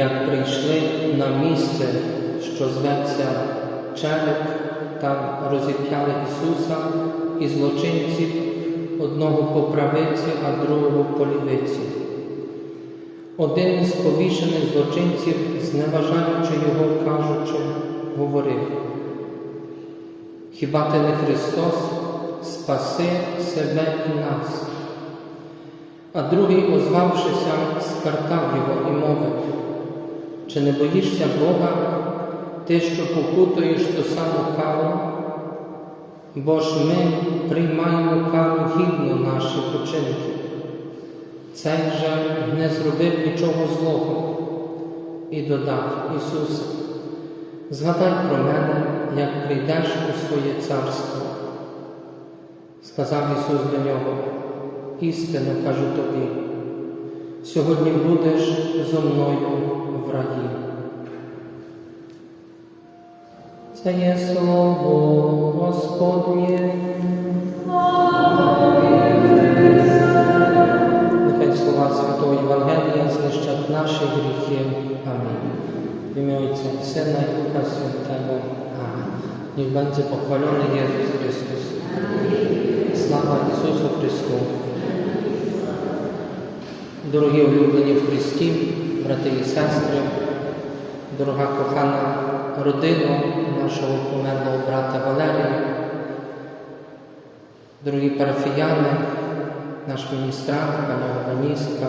як прийшли на місце, що зветься Череп, там розіп'яли Ісуса і злочинців, одного по правиці, а другого по лівиці. Один із повішених злочинців, зневажаючи його, кажучи, говорив: Хіба ти не Христос, спаси себе і нас? А другий, озвавшися, скартав його і мовив, чи не боїшся Бога, ти, що покутуєш ту саму кару? Бо ж ми приймаємо кару гідно наших учинків. Цей же не зробив нічого злого і додав Ісусе, згадай про мене, як прийдеш у своє царство. Сказав Ісус до нього, істину кажу тобі, сьогодні будеш зо мною в. Це є слово Господнє. Нехай слова Святого Євангелія знищать наші гріхи. Амінь. В ім'я Отця і Сина і Духа Святого. Амінь. Niech będzie pochwalony Jezus Chrystus. Слава Ісусу Христу. Дорогі улюблені в Христі, брати і сестри, дорога кохана родина нашого померлого брата Валерія, дорогі парафіяни, наш міністрант, пані органістка,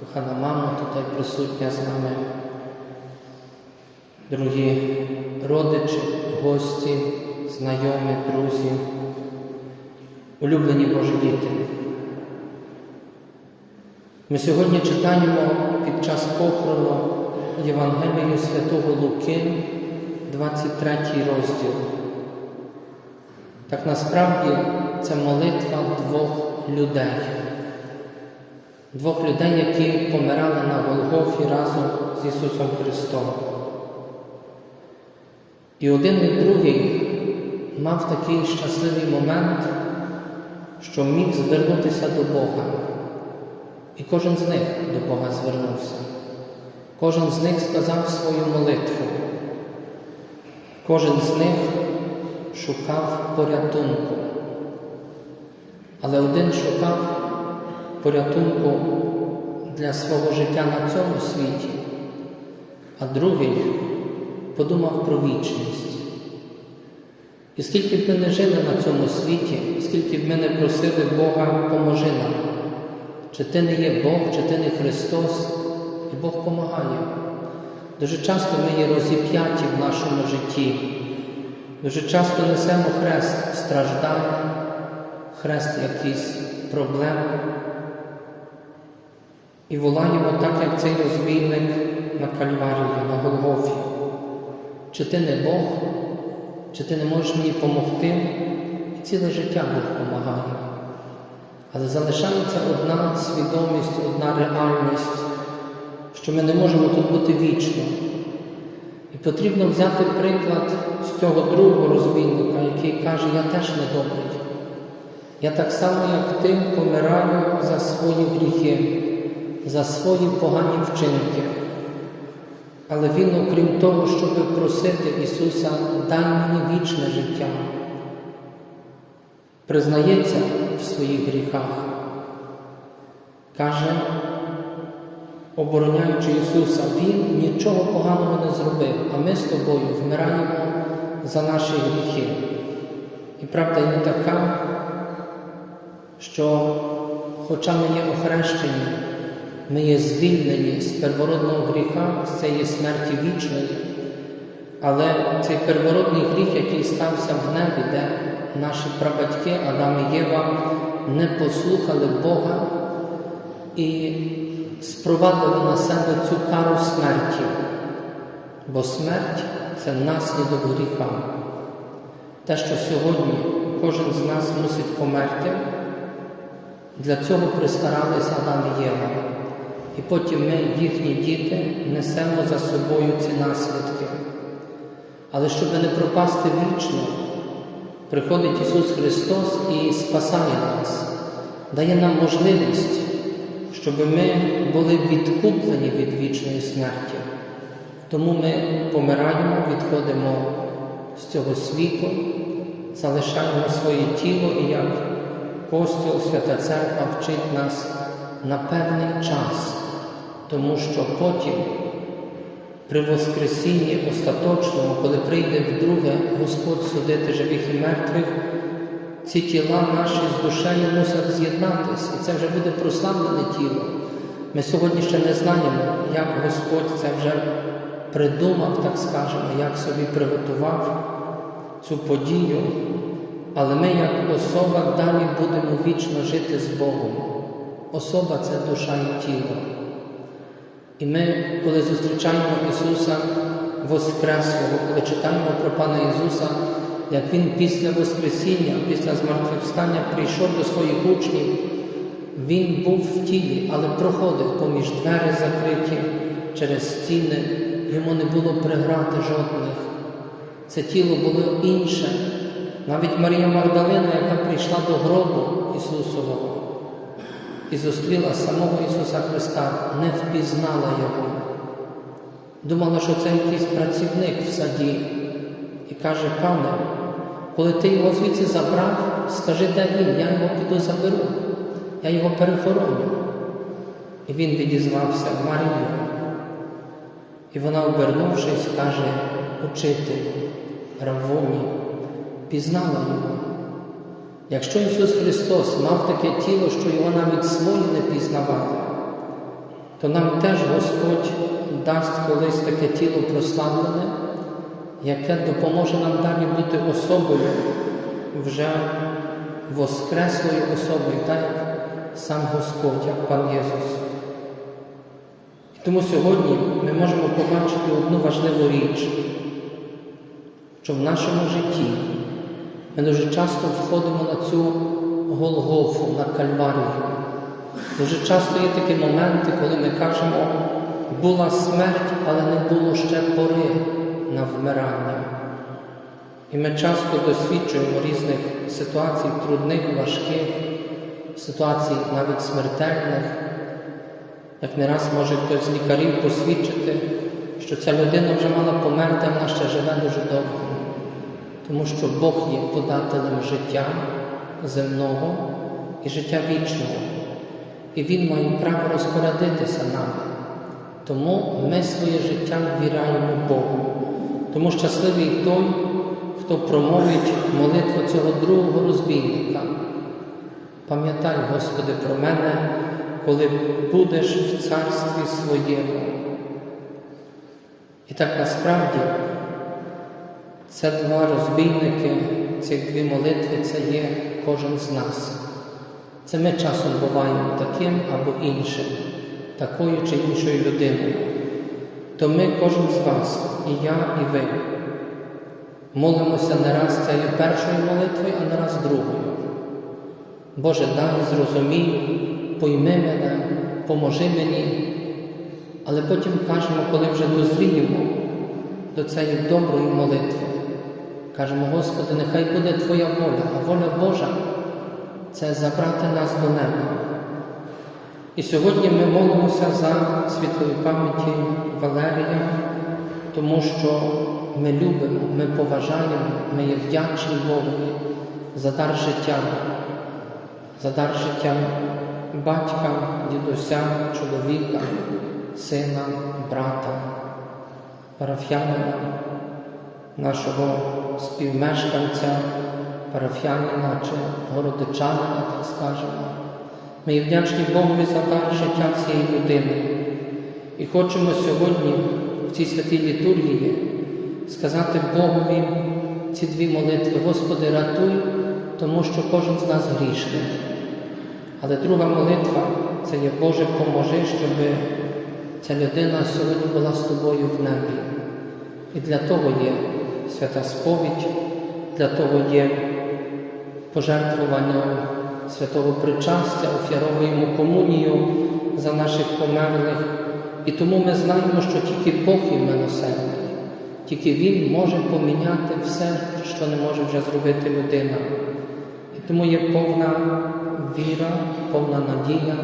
кохана мама тут присутня з нами, дорогі родичі, гості, знайомі, друзі, улюблені Божі діти. Ми сьогодні читаємо під час похорону Євангелію Святого Луки, 23 розділ. Так насправді це молитва двох людей, двох людей, які помирали на Голгофі разом з Ісусом Христом. І один і другий мав такий щасливий момент, що міг звернутися до Бога. І кожен з них до Бога звернувся. Кожен з них сказав свою молитву. Кожен з них шукав порятунку. Але один шукав порятунку для свого життя на цьому світі, а другий подумав про вічність. І скільки б ми не жили на цьому світі, скільки б ми не просили Бога, поможи нам. Чи ти не є Бог, чи ти не Христос, і Бог допомагає. Дуже часто ми є розіп'яті в нашому житті. Дуже часто несемо хрест страждань, хрест якийсь проблем. І волаємо так, як цей розбійник на Кальварії, на Голгофі. Чи ти не Бог, чи ти не можеш мені допомогти? І ціле життя Бог допомагає. Але залишається одна свідомість, одна реальність, що ми не можемо тут бути вічно. І потрібно взяти приклад з цього другого розбійника, який каже, я теж недобрий. Я так само, як ти, помираю за свої гріхи, за свої погані вчинки. Але він, окрім того, щоб просити Ісуса, дай мені вічне життя, признається своїх гріхах. Каже, обороняючи Ісуса, Він нічого поганого не зробив, а ми з тобою вмираємо за наші гріхи. І правда є така, що, хоча ми є охрещені, ми є звільнені з первородного гріха, з цієї смерті вічної, але цей первородний гріх, який стався в небі, де наші прабатьки Адам і Єва не послухали Бога і спровадили на себе цю кару смерті, бо смерть це наслідок гріха. Те, що сьогодні кожен з нас мусить померти, для цього пристаралися Адам і Єва. І потім ми, їхні діти, несемо за собою ці наслідки. Але щоб не пропасти вічно, приходить Ісус Христос і спасає нас, дає нам можливість, щоб ми були відкуплені від вічної смерті. Тому ми помираємо, відходимо з цього світу, залишаємо своє тіло і як Костюл, Свята Церква вчить нас на певний час, тому що потім, при Воскресінні остаточному, коли прийде вдруге Господь судити живих і мертвих, ці тіла наші з душею мусять з'єднатися, і це вже буде прославлене тіло. Ми сьогодні ще не знаємо, як Господь це вже придумав, так скажемо, як собі приготував цю подію, але ми, як особа, далі будемо вічно жити з Богом. Особа це душа і тіло. І ми, коли зустрічаємо Ісуса Воскреслого, коли читаємо про Пана Ісуса, як Він після Воскресіння, після змертвостання прийшов до своїх учнів, Він був в тілі, але проходив поміж двері закриті через стіни, йому не було преграти жодних. Це тіло було інше. Навіть Марія Магдалина, яка прийшла до гробу Ісусового і зустріла самого Ісуса Христа, не впізнала Його. Думала, що це якийсь працівник в саді. І каже, пане, коли ти його звідси забрав, скажи, де він, я його піду заберу, я його перехороню. І він відізвався Марію. І вона, обернувшись, каже, учителю, Равуні, пізнала його. Якщо Ісус Христос мав таке тіло, що його навіть свої не пізнавали, то нам теж Господь дасть колись таке тіло прославлене, яке допоможе нам далі бути особою, вже воскреслою особою, так як сам Господь, як Пан Єсус. Тому сьогодні ми можемо побачити одну важливу річ, що в нашому житті ми дуже часто входимо на цю Голгофу, на Кальварію. Дуже часто є такі моменти, коли ми кажемо, була смерть, але не було ще пори на вмирання. І ми часто досвідчуємо різних ситуацій, трудних, важких, ситуацій навіть смертельних. Як не раз може хтось з лікарів посвідчити, що ця людина вже мала померти, вона ще живе дуже довго. Тому що Бог є подателем життя земного і життя вічного. І Він має право розпорядитися нами. Тому ми своє життя ввіряємо Богу. Тому щасливий той, хто промовить молитву цього другого розбійника. Пам'ятай, Господи, про мене, коли будеш в царстві своєму. І так насправді це два розбійники, ці дві молитви це є кожен з нас. Це ми часом буваємо таким або іншим, такою чи іншою людиною. То ми, кожен з вас, і я, і ви, молимося не раз цією першою молитвою, а не раз другою. Боже, дай зрозумій, пойми мене, поможи мені. Але потім кажемо, коли вже дозріємо до цієї доброї молитви, кажемо, Господи, нехай буде Твоя воля, а воля Божа це забрати нас до неба. І сьогодні ми молимося за світлої пам'яті Валерія, тому що ми любимо, ми поважаємо, ми є вдячні Богові за дар життя, за дар життя батька, дідуся, чоловіка, сина, брата, парафіянина, нашого співмешканця, парафіянина чи городичанина, так скажемо. Ми вдячні Богові за дар життя цієї людини. І хочемо сьогодні в цій святій літургії сказати Богові ці дві молитви. Господи, ратуй, тому що кожен з нас грішний. Але друга молитва це є Боже, поможи, щоб ця людина сьогодні була з тобою в небі. І для того є свята сповідь, для того є пожертвування святого причастя, офіровуємо комунію за наших померлих. І тому ми знаємо, що тільки Бог є милосердний. Тільки Він може поміняти все, що не може вже зробити людина. І тому є повна віра, повна надія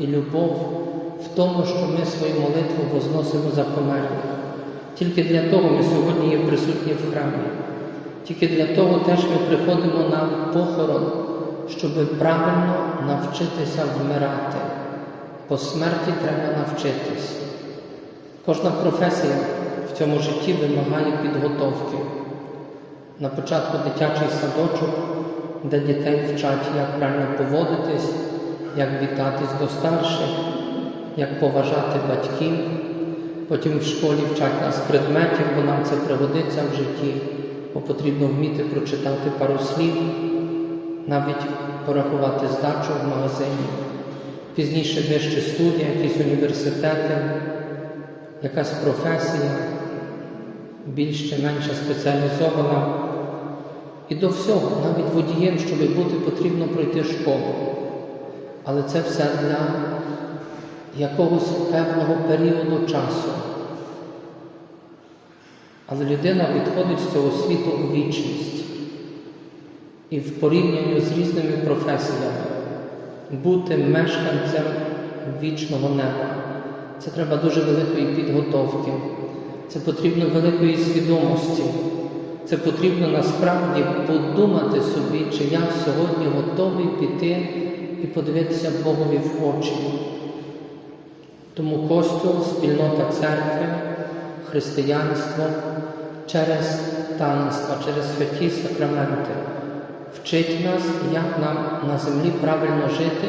і любов в тому, що ми свою молитву возносимо за померлих. Тільки для того ми сьогодні є присутні в храмі. Тільки для того теж ми приходимо на похорон, щоб правильно навчитися вмирати. По смерті треба навчитись. Кожна професія в цьому житті вимагає підготовки. На початку дитячий садочок, де дітей вчать, як правильно поводитись, як вітатись до старших, як поважати батьків. Потім в школі вчать нас предметів, бо нам це пригодиться в житті, бо потрібно вміти прочитати пару слів, навіть порахувати здачу в магазині. Пізніше вищі студії, якісь університети, якась професія, більш чи менше спеціалізована. І до всього, навіть водієм, щоб бути, потрібно пройти школу. Але це все для якогось певного періоду часу. Але людина відходить з цього світу у вічність. І в порівнянні з різними професіями бути мешканцем вічного неба. Це треба дуже великої підготовки, це потрібно великої свідомості. Це потрібно насправді подумати собі, чи я сьогодні готовий піти і подивитися Богові в очі. Тому Костюл, спільнота церкви, християнство через таїнства, через святі сакраменти. Вчить нас, як нам на землі правильно жити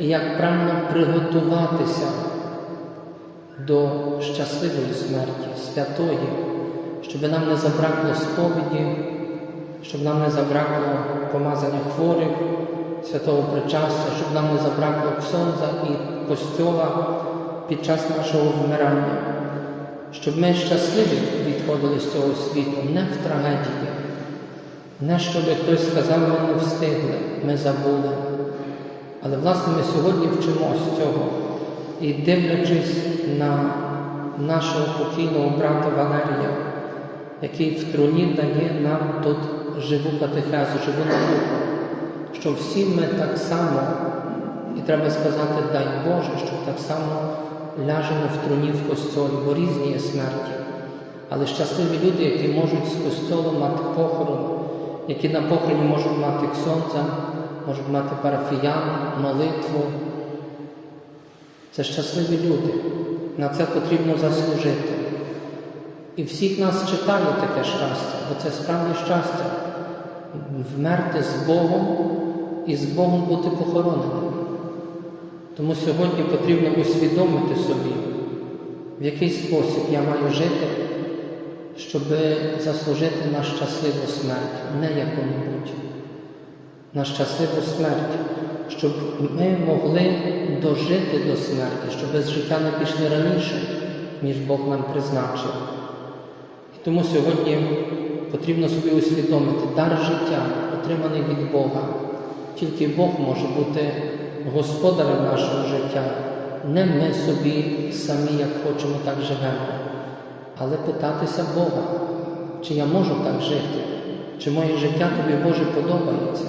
і як правильно приготуватися до щасливої смерті, святої, щоб нам не забракло сповіді, щоб нам не забракло помазання хворих, святого причастя, щоб нам не забракло ксонза і костьола під час нашого вмирання, щоб ми щасливі відходили з цього світу, не в трагедії, не щоб хтось сказав, ми не встигли, ми забули. Але власне ми сьогодні вчимось цього і дивлячись на нашого покійного брата Валерія, який в труні дає нам тут живу катехезу, живу науку, що всі ми так само, і треба сказати, дай Боже, що так само ляжемо в труні в костьолі, бо різні є смерті. Але щасливі люди, які можуть з костьолу мати похорон, які на похороні можуть мати ксонця, можуть мати парафіян, молитву. Це щасливі люди. На це потрібно заслужити. І всіх нас чекає таке щастя, бо це справді щастя вмерти з Богом і з Богом бути похороненим. Тому сьогодні потрібно усвідомити собі, в який спосіб я маю жити, щоб заслужити на щасливу смерть, не яку-небудь, на щасливу смерть, щоб ми могли дожити до смерті, щоб з життя не пішли раніше, ніж Бог нам призначив. І тому сьогодні потрібно собі усвідомити дар життя, отриманий від Бога. Тільки Бог може бути господарем нашого життя. Не ми собі самі, як хочемо, так живемо, але питатися Бога, чи я можу так жити, чи моє життя тобі Боже подобається,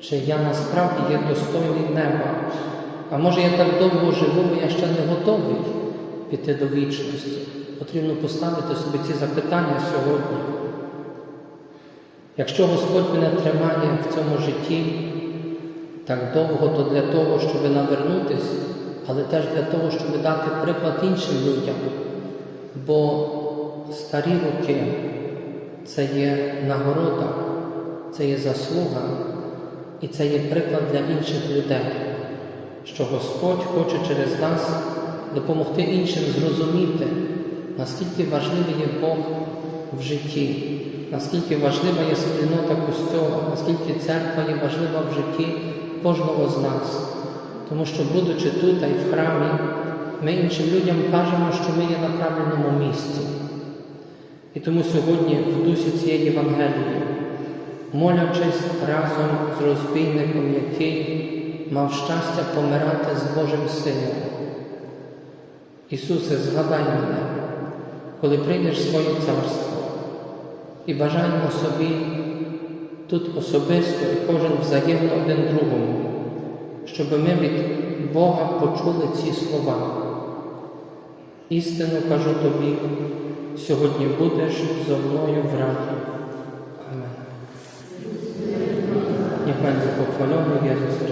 чи я насправді є достойний неба. А може я так довго живу, бо я ще не готовий піти до вічності. Потрібно поставити собі ці запитання сьогодні. Якщо Господь мене тримає в цьому житті так довго, то для того, щоб навернутися, але теж для того, щоб дати приклад іншим людям. Бо старі роки це є нагорода, це є заслуга і це є приклад для інших людей, що Господь хоче через нас допомогти іншим зрозуміти, наскільки важливий є Бог в житті наскільки важлива є спільнота Костьола, наскільки церква є важлива в житті кожного з нас. Тому що, будучи тут і в храмі, ми іншим людям кажемо, що ми є на правильному місці. І тому сьогодні в дусі цієї Євангелії, молячись разом з розбійником, який мав щастя помирати з Божим Сином. Ісусе, згадай мене, коли прийдеш своє царство. І бажаємо собі тут особисто і кожен взаємно один другому, щоб ми від Бога почули ці слова. Істину кажу тобі, сьогодні будеш зо мною в раді. Amen. Niech będzie pochwalony Jezus.